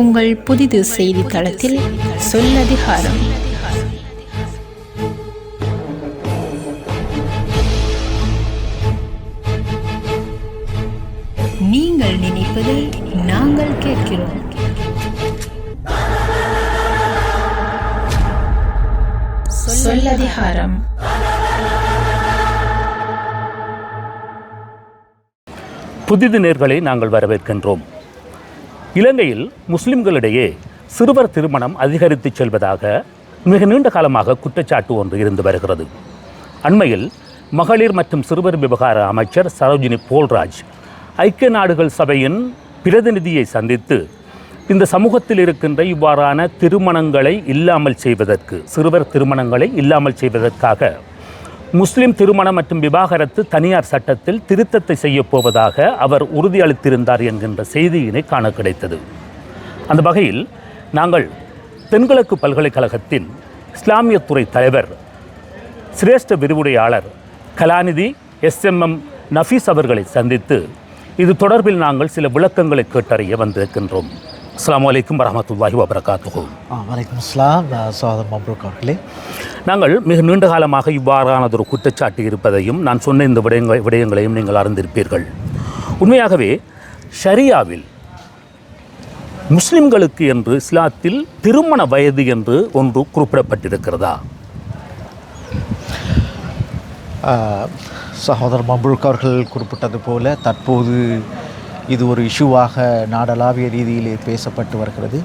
உங்கள் புதிது செய்தித்தளத்தில் சொல்லதிகாரம். நீங்கள் நினைப்பதை நாங்கள் கேட்கிறோம். சொல்லதிகாரம். புதிது நேர்களை நாங்கள் வரவேற்கின்றோம். இலங்கையில் முஸ்லிம்களிடையே சிறுவர் திருமணம் அதிகரித்து செல்வதாக மிக நீண்ட காலமாக குற்றச்சாட்டு ஒன்று இருந்து வருகிறது. அண்மையில் மகளிர் மற்றும் சிறுவர் விவகார அமைச்சர் சரோஜினி போல்ராஜ் ஐக்கிய நாடுகள் சபையின் பிரதிநிதியை சந்தித்து இந்த சமூகத்தில் இருக்கின்ற இவ்வாறான திருமணங்களை இல்லாமல் செய்வதற்கு சிறுவர் திருமணங்களை இல்லாமல் செய்வதற்காக முஸ்லிம் திருமணம் மற்றும் விவாகரத்து தனியார் சட்டத்தில் திருத்தத்தை செய்யப் போவதாக அவர் உறுதியளித்திருந்தார் என்கின்ற செய்தியினை காண கிடைத்தது. அந்த வகையில் நாங்கள் தென்கிழக்கு பல்கலைக்கழகத்தின் இஸ்லாமிய துறை தலைவர் சிரேஷ்ட விரிவுரையாளர் கலாநிதி எஸ்எம்எம் நஃபீஸ் அவர்களை சந்தித்து இது தொடர்பில் நாங்கள் சில விளக்கங்களை கேட்டறிய வந்திருக்கின்றோம். அஸ்ஸலாமு அலைக்கும் வரஹ்மத்துல்லாஹி வபரகாத்துஹு. வலைக்கம் அஸ்லாம் சோதர் மப்ரூக் அவர்களே நாங்கள் மிக நீண்ட காலமாக இவ்வாறானதொரு குற்றச்சாட்டு இருப்பதையும் நான் சொன்ன இந்த விடயங்கள் விடயங்களையும் நீங்கள் அறிந்திருப்பீர்கள். உண்மையாகவே ஷரியாவில் முஸ்லிம்களுக்கு என்று இஸ்லாத்தில் திருமண வயது என்று ஒன்று குறிப்பிடப்பட்டிருக்கிறதா? சகோதரர் மப்ரூக் அவர்கள் குறிப்பிட்டது போல தற்போது இது ஒரு இஷ்யூவாக நாடளாவிய ரீதியிலே பேசப்பட்டு வருகிறது.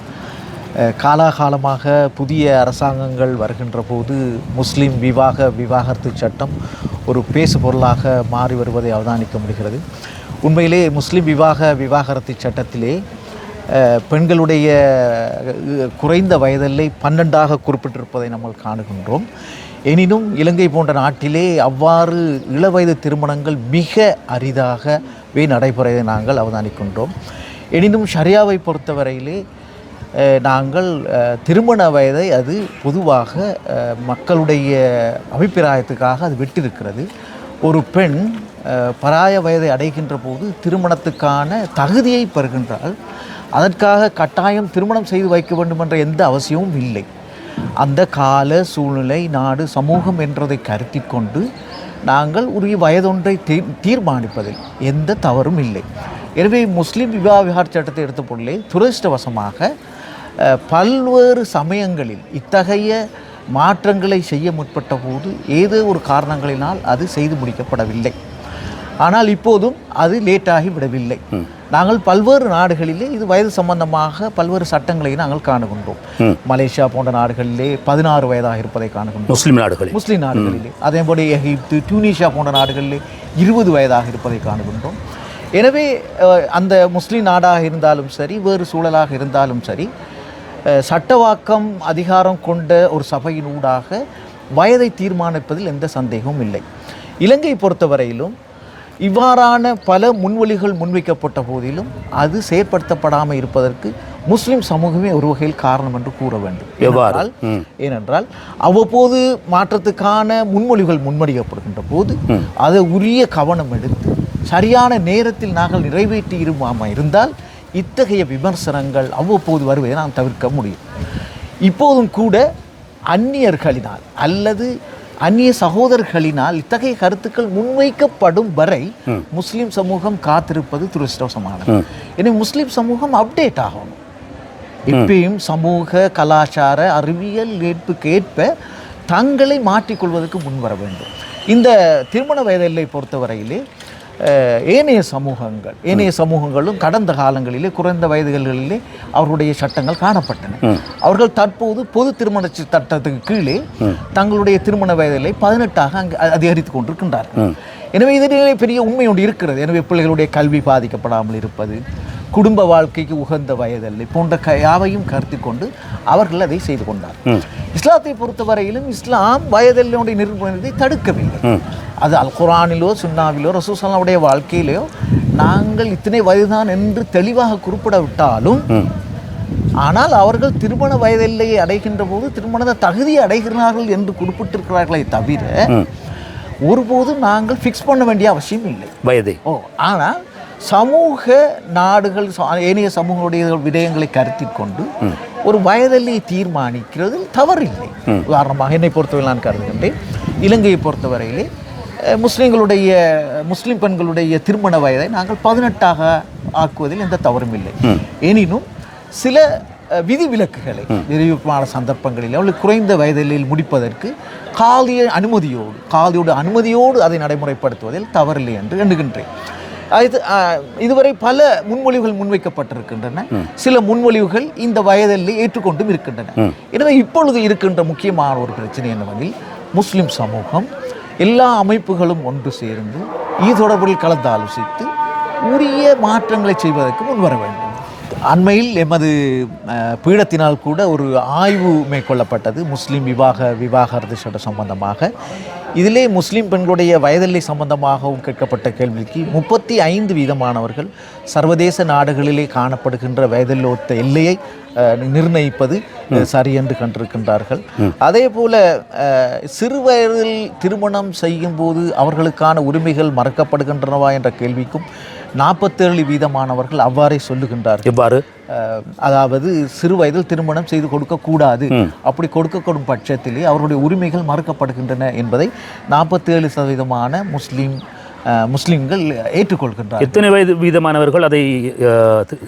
காலாகாலமாக புதிய அரசாங்கங்கள் வருகின்ற போது முஸ்லீம் விவாக விவாகரத்து சட்டம் ஒரு பேசு பொருளாக மாறி வருவதை அவதானிக்க முடிகிறது. உண்மையிலே முஸ்லீம் விவாக விவாகரத்து சட்டத்திலே பெண்களுடைய குறைந்த வயதில்லை பன்னெண்டாக குறிப்பிட்டிருப்பதை நம்ம காணுகின்றோம். எனினும் இலங்கை போன்ற நாட்டிலே அவ்வாறு இளவயது திருமணங்கள் மிக அரிதாகவே நடைபெறுவதை நாங்கள் அவதானிக்கின்றோம். எனினும் ஷரியாவை பொறுத்தவரையிலே நாங்கள் திருமண வயதை அது பொதுவாக மக்களுடைய அபிப்பிராயத்துக்காக அது விட்டிருக்கிறது. ஒரு பெண் பராய வயதை அடைகின்ற போது திருமணத்துக்கான தகுதியை பெறுகின்றால் அதற்காக கட்டாயம் திருமணம் செய்து வைக்க வேண்டும் என்ற எந்த அவசியமும் இல்லை. அந்த கால சூழ்நிலை நாடு சமூகம் என்றதை கருத்தி கொண்டு நாங்கள் உரிய வயதொன்றை தீ- தீர்மானிப்பதில் எந்த தவறும் இல்லை. எனவே முஸ்லீம் விவாக விகார சட்டத்தை எடுத்த பொருளே துரதிருஷ்டவசமாக பல்வேறு சமயங்களில் இத்தகைய மாற்றங்களை செய்ய முற்பட்ட போது ஏதோ ஒரு காரணங்களினால் அது செய்து முடிக்கப்படவில்லை. ஆனால் இப்போதும் அது லேட்டாகி விடவில்லை. நாங்கள் பல்வேறு நாடுகளிலே இது வயது சம்பந்தமாக பல்வேறு சட்டங்களை நாங்கள் காணுகின்றோம். மலேசியா போன்ற நாடுகளிலே பதினாறு வயதாக இருப்பதை காணுகின்றோம். முஸ்லிம் நாடுகளில். முஸ்லிம் நாடுகளிலே. அதே போல எகிப்து டியூனிஷியா போன்ற நாடுகளிலே இருபது வயதாக இருப்பதை காணுகின்றோம். எனவே அந்த முஸ்லிம் நாடாக இருந்தாலும் சரி வேறு சூழலாக இருந்தாலும் சரி சட்டவாக்கம் அதிகாரம் கொண்ட ஒரு சபையின் ஊடாக வயதை தீர்மானிப்பதில் எந்த சந்தேகமும் இல்லை. இலங்கை பொறுத்தவரையிலும் இவ்வாறான பல முன்வழிகள் முன்வைக்கப்பட்ட போதிலும் அது செயற்படுத்தப்படாமல் இருப்பதற்கு முஸ்லிம் சமூகமே ஒரு வகையில் காரணம் என்று கூற வேண்டும். எவ்வாறு? ஏனென்றால் அவ்வப்போது மாற்றத்துக்கான முன்மொழிகள் முன்மொழியப்படுகின்ற போது அதை உரிய கவனம் எடுத்து சரியான நேரத்தில் நாங்கள் நிறைவேற்றி இருமாமா இருந்தால் இத்தகைய விமர்சனங்கள் அவ்வப்போது வருவதை நாம் தவிர்க்க முடியும். இப்போதும் கூட அந்நியர்களினால் அல்லது அந்நிய சகோதரர்களினால் இத்தகைய கருத்துக்கள் முன்வைக்கப்படும் வரை முஸ்லிம் சமூகம் காத்திருப்பது துரதிருஷ்டவசமானது. எனவே முஸ்லிம் சமூகம் அப்டேட் ஆகணும். இப்பயும் சமூக கலாச்சார அறிவியல் ஏற்புக்கு ஏற்ப தங்களை மாற்றிக்கொள்வதற்கு முன்வர வேண்டும். இந்த திருமண வயதில்லை பொறுத்தவரையிலே ஏனைய சமூகங்கள் ஏனைய சமூகங்களும் கடந்த காலங்களிலே குறைந்த வயதுகளிலே அவர்களுடைய சட்டங்கள் காணப்பட்டன. அவர்கள் தற்போது பொது திருமண சட்டத்துக்கு கீழே தங்களுடைய திருமண வயதில்லை பதினெட்டாக அங்கு அதிகரித்து கொண்டிருக்கின்றார்கள். எனவே இதிலே பெரிய உண்மை ஒன்று இருக்கிறது. எனவே பிள்ளைகளுடைய கல்வி பாதிக்கப்படாமல் இருப்பது குடும்ப வாழ்க்கைக்கு உகந்த வயதல்லை போன்ற யாவையும் கருத்தில் கொண்டு அவர்கள் அதை செய்து கொண்டார். இஸ்லாத்தை பொறுத்தவரையிலும் இஸ்லாம் வயதெல்லையுடைய நிர்பந்தத்தை தடுக்கவில்லை. அது அல் குரானிலோ சுன்னாவிலோ ரசூசல்லாவுடைய வாழ்க்கையிலோ நாங்கள் இத்தனை வயதுதான் என்று தெளிவாக குறிப்பிடவிட்டாலும் ஆனால் அவர்கள் திருமண வயதெல்லையை அடைகின்ற போது திருமண தகுதியை அடைகிறார்கள் என்று குறிப்பிட்டிருக்கிறார்களே தவிர ஒருபோதும் நாங்கள் ஃபிக்ஸ் பண்ண வேண்டிய அவசியம் இல்லை. வயதை. ஓ ஆனால் சமூக நாடுகள் ஏனைய சமூகங்களுடைய விடயங்களை கருத்தில் கொண்டு ஒரு வயதிலே தீர்மானிக்கிறது தவறில்லை. உதாரணமாக என்னை பொறுத்தவரை நான் கருதுகின்றேன். இலங்கையை பொறுத்தவரையிலே முஸ்லிம்களுடைய முஸ்லிம் பெண்களுடைய திருமண வயதை நாங்கள் பதினெட்டாக ஆக்குவதில் எந்த தவறும் இல்லை. எனினும் சில விதிவிலக்குகளை விரிவான சந்தர்ப்பங்களில் அவளுக்கு குறைந்த வயதில் முடிப்பதற்கு காலிய அனுமதியோடு காலியோட அனுமதியோடு அதை நடைமுறைப்படுத்துவதில் தவறில்லை என்று எண்ணுகின்றேன். இது இதுவரை பல முன்மொழிவுகள் முன்வைக்கப்பட்டிருக்கின்றன. சில முன்மொழிவுகள் இந்த வயதில் ஏற்றுக்கொண்டும் இருக்கின்றன. எனவே இப்பொழுது இருக்கின்ற முக்கியமான ஒரு பிரச்சனை என்னவெனில் முஸ்லிம் சமூகம் எல்லா அமைப்புகளும் ஒன்று சேர்ந்து இது தொடர்பில் கலந்து ஆலோசித்து உரிய மாற்றங்களை செய்வதற்கு முன்வர வேண்டும். அண்மையில் எமது பீடத்தினால் கூட ஒரு ஆய்வு மேற்கொள்ளப்பட்டது முஸ்லீம் விவாக விவாகரத்து சட்டம் சம்பந்தமாக. இதிலே முஸ்லீம் பெண்களுடைய வயதெல்லை சம்பந்தமாகவும் கேட்கப்பட்ட கேள்விக்கு முப்பத்தி ஐந்து வீதமானவர்கள் சர்வதேச நாடுகளிலே காணப்படுகின்ற வயதெல்லோத்த எல்லையை நிர்ணயிப்பது சரி என்று கண்டிருக்கின்றார்கள். அதே போல சிறு வயதில் திருமணம் செய்யும் போது அவர்களுக்கான உரிமைகள் மறக்கப்படுகின்றனவா என்ற கேள்விக்கும் நாற்பத்தேழு வீதமானவர்கள் அவ்வாறே சொல்லுகின்றார்கள். எவ்வாறு? அதாவது சிறு வயதில் திருமணம் செய்து கொடுக்கக்கூடாது அப்படி கொடுக்கப்படும் பட்சத்திலே அவருடைய உரிமைகள் மறுக்கப்படுகின்றன என்பதை நாற்பத்தேழு சதவீதமான முஸ்லீம் முஸ்லிம்கள் ஏற்றுக்கொள்கின்றார் எத்தனை வயது வீதமானவர்கள் அதை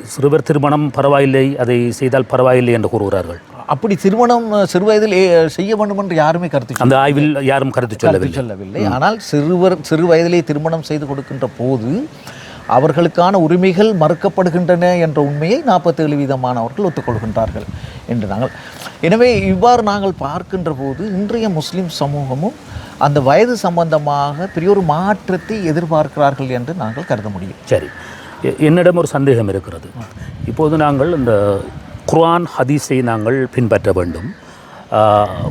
சிறுவர் திருமணம் பரவாயில்லை அதை செய்தால் பரவாயில்லை என்று கூறுகிறார்கள்? அப்படி திருமணம் அஹ், சிறு வயதில் ஏ- செய்ய வேண்டும் என்று யாருமே கருத்து அந்த ஆய்வில் யாரும் கருத்து சொல்லவில்லை. சொல்லவில்லை. ஆனால் சிறுவர் சிறு வயதிலே திருமணம் செய்து கொடுக்கின்ற போது அவர்களுக்கான உரிமைகள் மறுக்கப்படுகின்றன என்ற உண்மையை நாற்பத்தேழு வீதமானவர்கள் ஒத்துக்கொள்கின்றார்கள் என்று நாங்கள். எனவே இவ்வாறு நாங்கள் பார்க்கின்ற போது இன்றைய முஸ்லிம் சமூகமும் அந்த வயது சம்பந்தமாக பெரிய ஒரு மாற்றத்தை எதிர்பார்க்கிறார்கள் என்று நாங்கள் கருத முடியும். சரி. எ- என்னிடம் ஒரு சந்தேகம் இருக்கிறது. இப்போது நாங்கள் இந்த குர்ஆன் ஹதீஸை நாங்கள் பின்பற்ற வேண்டும்.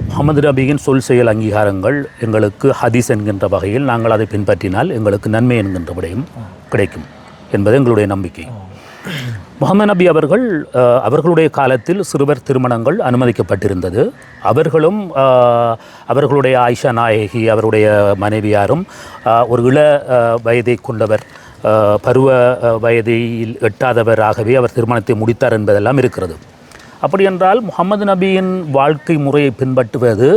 முகமது ரபியின் சொல் செயல் அங்கீகாரங்கள் எங்களுக்கு ஹதீஸ் என்கின்ற வகையில் நாங்கள் அதை பின்பற்றினால் எங்களுக்கு நன்மை என்கின்ற விடயம் கிடைக்கும் என்பது எங்களுடைய நம்பிக்கை. முகமது நபி அவர்கள் அவர்களுடைய காலத்தில் சிறுவர் திருமணங்கள் அனுமதிக்கப்பட்டிருந்தது. அவர்களும் அவர்களுடைய ஆயிஷா நாயகி அவருடைய மனைவியாரும் ஒரு இள வயதை கொண்டவர் பருவ வயதில் எட்டாதவராகவே அவர் திருமணத்தை முடித்தார் என்பதெல்லாம் இருக்கிறது. அப்படி என்றால் முகமது நபியின் வாழ்க்கை முறையை பின்பற்றுவது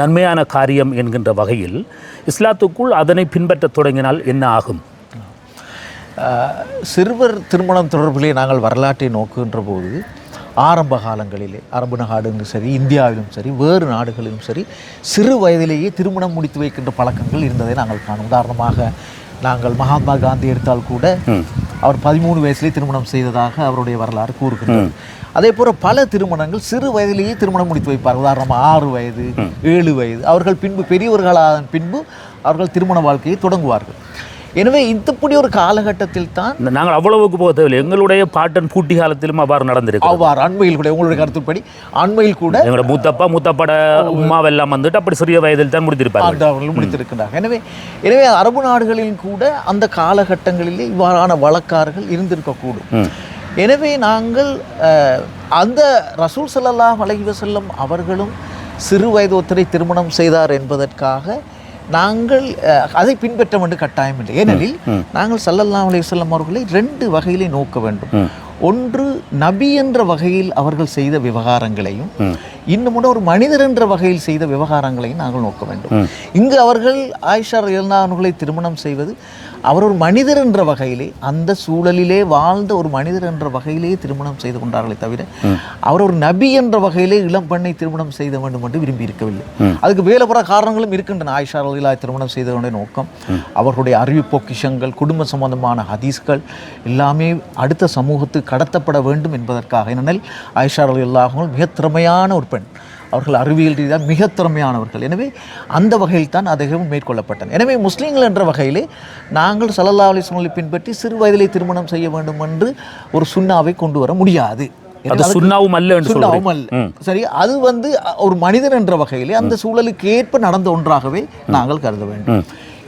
நன்மையான காரியம் என்கின்ற வகையில் இஸ்லாத்துக்குள் அதனை பின்பற்றத் தொடங்கினால் என்ன ஆகும்? சிறுவர் திருமணம் தொடர்பிலே நாங்கள் வரலாற்றை நோக்குகின்ற போது ஆரம்ப காலங்களிலே அரபு நாடுகளும் சரி இந்தியாவிலும் சரி வேறு நாடுகளிலும் சரி சிறு வயதிலேயே திருமணம் முடித்து வைக்கின்ற பழக்கங்கள் இருந்ததை நாங்கள் காணும். உதாரணமாக நாங்கள் மகாத்மா காந்தி எடுத்தால் கூட அவர் பதிமூணு வயசுலேயே திருமணம் செய்ததாக அவருடைய வரலாறு கூறுகின்றது அதே போல பல திருமணங்கள் சிறு வயதிலேயே திருமணம் முடித்து வைப்பார் உதாரணமாக ஆறு வயது ஏழு வயது. அவர்கள் பின்பு பெரியவர்களான பின்பு அவர்கள் திருமண வாழ்க்கையை தொடங்குவார்கள். எனவே இப்படி ஒரு காலகட்டத்தில் தான் நாங்கள் அவ்வளவுக்கு போக தேவையில்லை. எங்களுடைய பாட்டன் பூட்டி காலத்திலும் அவ்வாறு நடந்திருக்கு அவ்வாறு அண்மையில் கூட உங்களுடைய கருத்துப்படி அண்மையில் கூட எங்களோட மூத்தப்பா மூத்தப்பாட உமாவெல்லாம் வந்துட்டு அப்படி சிறிய வயதில் தான் அவர்கள் முடித்திருக்கின்றார்கள். எனவே எனவே அரபு நாடுகளில் கூட அந்த காலகட்டங்களிலே இவ்வாறான வழக்காறுகள் இருந்திருக்கக்கூடும். எனவே நாங்கள் அந்த ரசூல் ஸல்லல்லாஹு அலைஹி வஸல்லம் அவர்களும் சிறு வயது ஒருத்தரை திருமணம் செய்தார் என்பதற்காக நாங்கள் அதை பின்பற்ற வேண்டும் கட்டாயம் இல்லை. ஏனெனில் நாங்கள் ஸல்லல்லாஹு அலைஹி வஸல்லம் அவர்களை ரெண்டு வகையிலே நோக்க வேண்டும். ஒன்று நபி என்ற வகையில் அவர்கள் செய்த விவகாரங்களையும் இன்னும் ஒரு மனிதர் என்ற வகையில் செய்த விவகாரங்களையும் நாங்கள் நோக்க வேண்டும். இங்கு அவர்கள் ஆயிஷா அவர்களை திருமணம் செய்வது அவர் ஒரு மனிதர் என்ற வகையிலே அந்த சூழலிலே வாழ்ந்த ஒரு மனிதர் என்ற வகையிலே திருமணம் செய்து கொண்டார்களே தவிர அவர் ஒரு நபி என்ற வகையிலே இளம் பெண்ணை திருமணம் செய்த வேண்டும் என்று விரும்பி இருக்கவில்லை. அதுக்கு வேலைப்புற காரணங்களும் இருக்கின்றன. ஆயிஷா ரலிலா திருமணம் செய்தவனுடைய நோக்கம் அவர்களுடைய அறிவு பொக்கிஷங்கள் குடும்ப சம்பந்தமான ஹதீஸ்கள் எல்லாமே அடுத்த சமூகத்துக்கு கடத்தப்பட வேண்டும் என்பதற்காக. ஏனெனில் ஆயிஷா ரலில்லாஹும் மிக திறமையான ஒரு பெண். அவர்கள் அறிவியல் ரீதியாக மிக திறமையானவர்கள். எனவே அந்த வகையில் தான் அதிகம் மேற்கொள்ளப்பட்டன. எனவே முஸ்லீம்கள் என்ற வகையிலே நாங்கள் சல்லல்லா அலிஸ்மலை பின்பற்றி சிறு வயதிலே திருமணம் செய்ய வேண்டும் என்று ஒரு சுண்ணாவை கொண்டு வர முடியாது. சரி அது வந்து ஒரு மனிதன் என்ற வகையிலே அந்த சூழலுக்கு ஏற்ப நடந்த ஒன்றாகவே நாங்கள் கருத வேண்டும்.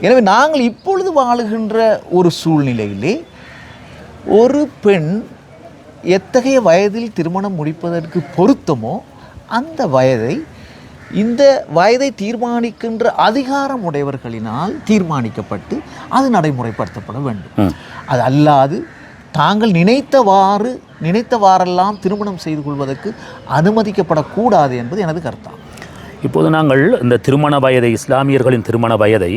எனவே நாங்கள் இப்பொழுது வாழுகின்ற ஒரு சூழ்நிலையிலே ஒரு பெண் எத்தகைய வயதில் திருமணம் முடிப்பதற்கு பொருத்தமோ அந்த வயதை இந்த வயதை தீர்மானிக்கின்ற அதிகாரம் உடையவர்களினால் தீர்மானிக்கப்பட்டு அது நடைமுறைப்படுத்தப்பட வேண்டும். அது அல்லாது தாங்கள் நினைத்தவாறு நினைத்தவாறெல்லாம் திருமணம் செய்து கொள்வதற்கு அனுமதிக்கப்படக்கூடாது என்பது எனது கருத்தாகும் இப்போது நாங்கள் இந்த திருமண வயதை இஸ்லாமியர்களின் திருமண வயதை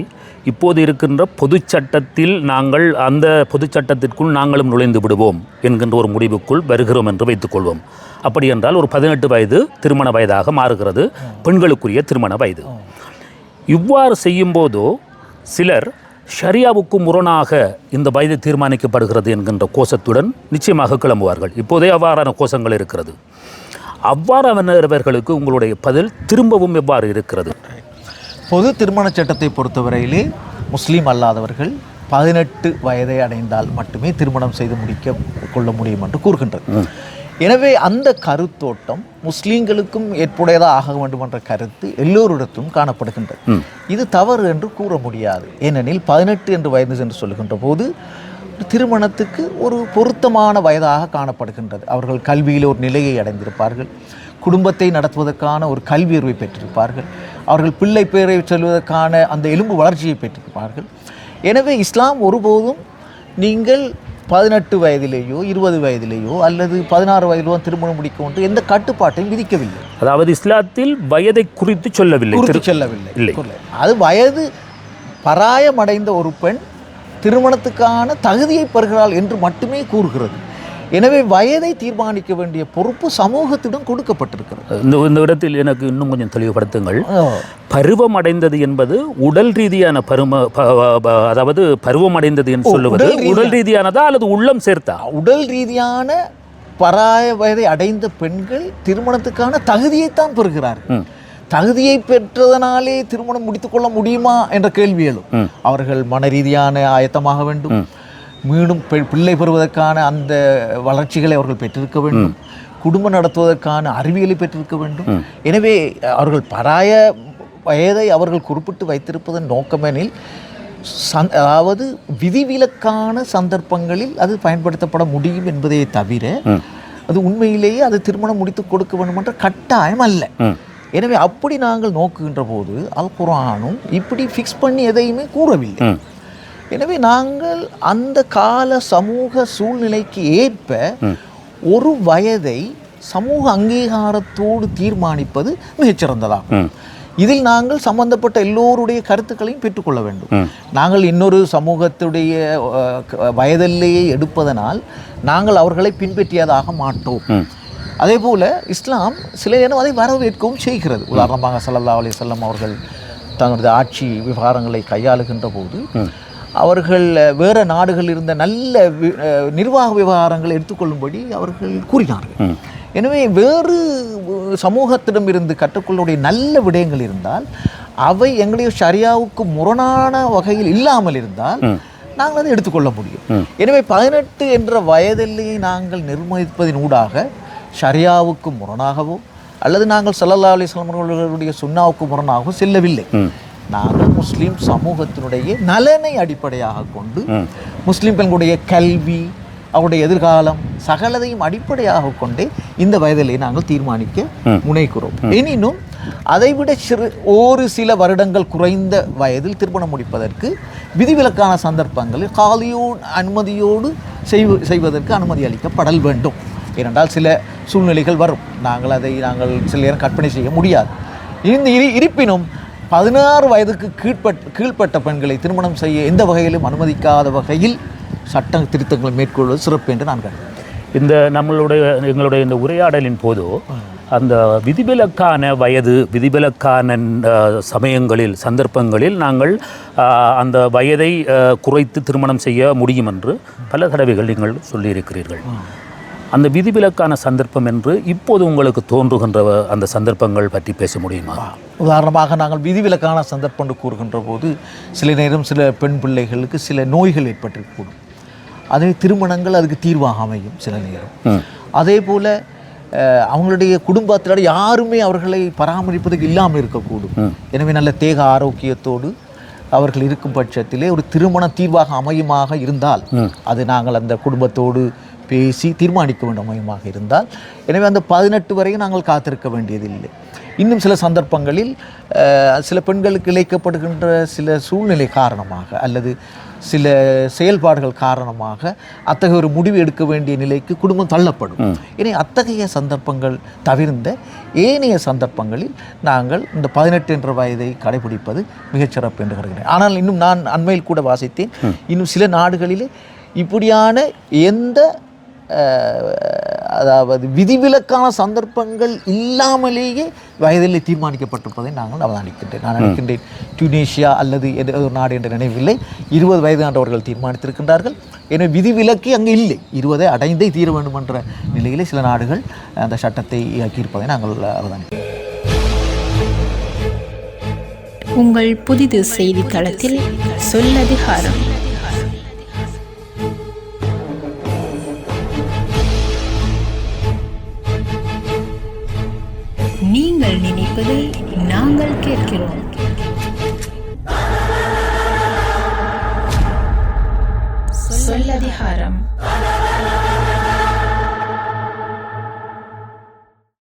இப்போது இருக்கின்ற பொதுச் சட்டத்தில் நாங்கள் அந்த பொதுச் சட்டத்திற்குள் நாங்களும் நுழைந்து விடுவோம் என்கின்ற ஒரு முடிவுக்குள் வருகிறோம் என்று வைத்துக்கொள்வோம். அப்படி என்றால் ஒரு பதினெட்டு வயது திருமண வயதாக மாறுகிறது பெண்களுக்குரிய திருமண வயது. இவ்வாறு செய்யும்போதோ சிலர் ஷரியாவுக்கு முரணாக இந்த வயது தீர்மானிக்கப்படுகிறது என்கின்ற கோஷத்துடன் நிச்சயமாக கிளம்புவார்கள். இப்போதே அவ்வாறான கோஷங்கள் இருக்கிறது. அவ்வாறானவர்களுக்கு உங்களுடைய பதில் திரும்பவும் எவ்வாறு இருக்கிறது? பொது திருமண சட்டத்தை பொறுத்தவரையிலே முஸ்லீம் அல்லாதவர்கள் பதினெட்டு வயதை அடைந்தால் மட்டுமே திருமணம் செய்து முடிக்க கொள்ள முடியும் என்று கூறுகின்றது எனவே அந்த கருத்தோட்டம் முஸ்லீம்களுக்கும் ஏற்புடையதாக ஆக வேண்டும் என்ற கருத்து எல்லோரிடத்தும் காணப்படுகின்றது. இது தவறு என்று கூற முடியாது. ஏனெனில் பதினெட்டு என்று வயது என்று சொல்லுகின்ற போது திருமணத்துக்கு ஒரு பொருத்தமான வயதாக காணப்படுகின்றது. அவர்கள் கல்வியில் ஒரு நிலையை அடைந்திருப்பார்கள். குடும்பத்தை நடத்துவதற்கான ஒரு கல்வி அறிவை பெற்றிருப்பார்கள். அவர்கள் பிள்ளை பேரை செல்வதற்கான அந்த எலும்பு வளர்ச்சியை பெற்றிருப்பார்கள். எனவே இஸ்லாம் ஒருபோதும் நீங்கள் பதினெட்டு வயதிலேயோ இருபது வயதிலேயோ அல்லது பதினாறு வயதிலோ திருமணம் முடிக்க ஒன்று எந்த கட்டுப்பாட்டையும் விதிக்கவில்லை அதாவது இஸ்லாத்தில் வயதை குறித்து சொல்லவில்லை குறித்து செல்லவில்லை. இல்லை. அது வயது பராயமடைந்த ஒரு பெண் திருமணத்துக்கான தகுதியை பெறுகிறாள் என்று மட்டுமே கூறுகிறது எனவே வயதை தீர்மானிக்க வேண்டிய பொறுப்பு சமூகத்திடம் கொடுக்கப்பட்டிருக்கிறது. இந்த இந்த இடத்தில் எனக்கு இன்னும் கொஞ்சம் தெளிவுபடுத்துங்கள். பருவம் அடைந்தது என்பது உடல் ரீதியான பரும அதாவது பருவம் அடைந்தது என்று சொல்லுவது உடல் ரீதியானதா அல்லது உள்ளம் சேர்த்தா? உடல் ரீதியான பராய வயதை அடைந்த பெண்கள் திருமணத்துக்கான தகுதியைத்தான் பெறுகிறார்கள். தகுதியை பெற்றதனாலே திருமணம் முடித்துக்கொள்ள முடியுமா என்ற கேள்வி எழும். அவர்கள் மன ரீதியான ஆயத்தமாக வேண்டும். மீண்டும் பிள்ளை பெறுவதற்கான அந்த வளர்ச்சிகளை அவர்கள் பெற்றிருக்க வேண்டும். குடும்பம் நடத்துவதற்கான அறிவியலை பெற்றிருக்க வேண்டும். எனவே அவர்கள் பராய வயதை அவர்கள் குறிப்பிட்டு வைத்திருப்பதன் நோக்கமெனில் சந் அதாவது விதிவிலக்கான சந்தர்ப்பங்களில் அது பயன்படுத்தப்பட முடியும் என்பதே தவிர அது உண்மையிலேயே அது திருமணம் முடித்து கொடுக்க வேண்டும் என்ற கட்டாயம் அல்ல. எனவே அப்படி நாங்கள் நோக்குகின்ற போது அல் குர்ஆனும் இப்படி ஃபிக்ஸ் பண்ணி எதையுமே கூறவில்லை. எனவே நாங்கள் அந்த கால சமூக சூழ்நிலைக்கு ஏற்ப ஒரு வயதை சமூக அங்கீகாரத்தோடு தீர்மானிப்பது மிகச்சிறந்ததாகும் இதில் நாங்கள் சம்பந்தப்பட்ட எல்லோருடைய கருத்துக்களையும் பெற்றுக்கொள்ள வேண்டும். நாங்கள் இன்னொரு சமூகத்துடைய வயதெல்லையை எடுப்பதனால் நாங்கள் அவர்களை பின்பற்றியதாக மாட்டோம். அதே போல இஸ்லாம் சில நேரம் அதை வரவேற்கவும் செய்கிறது. உதாரணமாக ஸல்லல்லாஹு அலைஹி வஸல்லம் அவர்கள் தங்களது ஆட்சி விவகாரங்களை கையாளுகின்ற போது அவர்கள் வேற நாடுகளில் இருந்த நல்ல நிர்வாக விவகாரங்களை எடுத்துக்கொள்ளும்படி அவர்கள் கூறினார்கள். எனவே வேறு அஹ், சமூகத்திடம் இருந்து கற்றுக்கொள்ளக்கூடிய நல்ல விடயங்கள் இருந்தால் அவை எங்களுடைய ஷரியாவுக்கு முரணான வகையில் இல்லாமல் இருந்தால் நாங்கள் அதை எடுத்துக்கொள்ள முடியும். எனவே பதினெட்டு என்ற வயதெல்லையை நாங்கள் நிர்ணயிப்பதின் ஊடாக ஷரியாவுக்கு முரணாகவோ அல்லது நாங்கள் ஸல்லல்லாஹு அலைஹி வஸல்லம் அவர்களுடைய சுன்னாவுக்கு முரணாகவோ செல்லவில்லை. நாங்கள் முஸ்லீம் சமூகத்தினுடைய நலனை அடிப்படையாக கொண்டு முஸ்லீம் பெண்களுடைய கல்வி அவருடைய எதிர்காலம் சகலதையும் அடிப்படையாக கொண்டே இந்த வயதிலே நாங்கள் தீர்மானிக்க முனைக்கிறோம் எனினும் அதைவிட சிறு ஒரு சில வருடங்கள் குறைந்த வயதில் திருமணம் முடிப்பதற்கு விதிவிலக்கான சந்தர்ப்பங்களில் காலியோடு அனுமதியோடு செய்வ செய்வதற்கு அனுமதி அளிக்கப்படல் வேண்டும். ஏனென்றால் சில சூழ்நிலைகள் வரும். நாங்கள் அதை நாங்கள் சில நேரம் கற்பனை செய்ய முடியாது. இந்த இரு இருப்பினும் பதினாறு வயதுக்கு கீழ்பட் கீழ்ப்பட்ட பெண்களை திருமணம் செய்ய எந்த வகையிலும் அனுமதிக்காத வகையில் சட்ட திருத்தங்களை மேற்கொள்வது சிறப்பு என்று நான் கருதுகிறேன். இந்த நம்மளுடைய எங்களுடைய இந்த உரையாடலின் போது அந்த விதிவிலக்கான வயது விதிவிலக்கான சமயங்களில் சந்தர்ப்பங்களில் நாங்கள் அந்த வயதை குறைத்து திருமணம் செய்ய முடியும் என்று பல தடவைகள் நீங்கள் சொல்லியிருக்கிறீர்கள். அந்த விதிவிலக்கான சந்தர்ப்பம் என்று இப்போது உங்களுக்கு தோன்றுகின்ற அந்த சந்தர்ப்பங்கள் பற்றி பேச முடியுமா? உதாரணமாக நாங்கள் விதிவிலக்கான சந்தர்ப்பம் என்று கூறுகின்ற போது சில நேரம் சில பெண் பிள்ளைகளுக்கு சில நோய்கள் ஏற்பட்டிருக்கக்கூடும். அதே திருமணங்கள் அதுக்கு தீர்வாக அமையும் சில நேரம். அதே போல் அவங்களுடைய குடும்பத்தினர் யாருமே அவர்களை பராமரிப்பதற்கு இல்லாமல் இருக்கக்கூடும். எனவே நல்ல தேக ஆரோக்கியத்தோடு அவர்கள் இருக்கும் பட்சத்திலே ஒரு திருமண தீர்வாக அமையுமாக இருந்தால் அது நாங்கள் அந்த குடும்பத்தோடு பேசி தீர்மானிக்க வேண்டும் அமையுமாக இருந்தால். எனவே அந்த பதினெட்டு வரையும் நாங்கள் காத்திருக்க வேண்டியதில்லை. இன்னும் சில சந்தர்ப்பங்களில் சில பெண்களுக்கு இழைக்கப்படுகின்ற சில சூழ்நிலை காரணமாக அல்லது சில செயல்பாடுகள் காரணமாக அத்தகைய ஒரு முடிவு எடுக்க வேண்டிய நிலைக்கு குடும்பம் தள்ளப்படும். இனி அத்தகைய சந்தர்ப்பங்கள் தவிர்ந்த ஏனைய சந்தர்ப்பங்களில் நாங்கள் இந்த பதினெட்டு என்ற வயதை கடைபிடிப்பது மிகச்சிறப்பு என்று கருதுகிறேன். ஆனால் இன்னும் நான் அண்மையில் கூட வாசித்தேன். இன்னும் சில நாடுகளிலே இப்படியான எந்த அதாவது விதிவிலக்கான சந்தர்ப்பங்கள் இல்லாமலேயே வயதில் தீர்மானிக்கப்பட்டிருப்பதை நாங்கள் அவதானிக்கின்றேன். நான் நினைக்கின்றேன். டியூனேஷியா அல்லது எது ஒரு நாடு என்ற நினைவில்லை இருபது வயது ஆண்டவர்கள் தீர்மானித்திருக்கின்றார்கள். எனவே விதிவிலக்கு அங்கே இல்லை. இருபதை அடைந்தே தீர வேண்டும் என்ற நிலையிலே சில நாடுகள் அந்த சட்டத்தை இயக்கியிருப்பதை நாங்கள் அவதானிக்கிறோம். உங்கள் புதிது செய்தித்தளத்தில் சொல்லதிகாரம்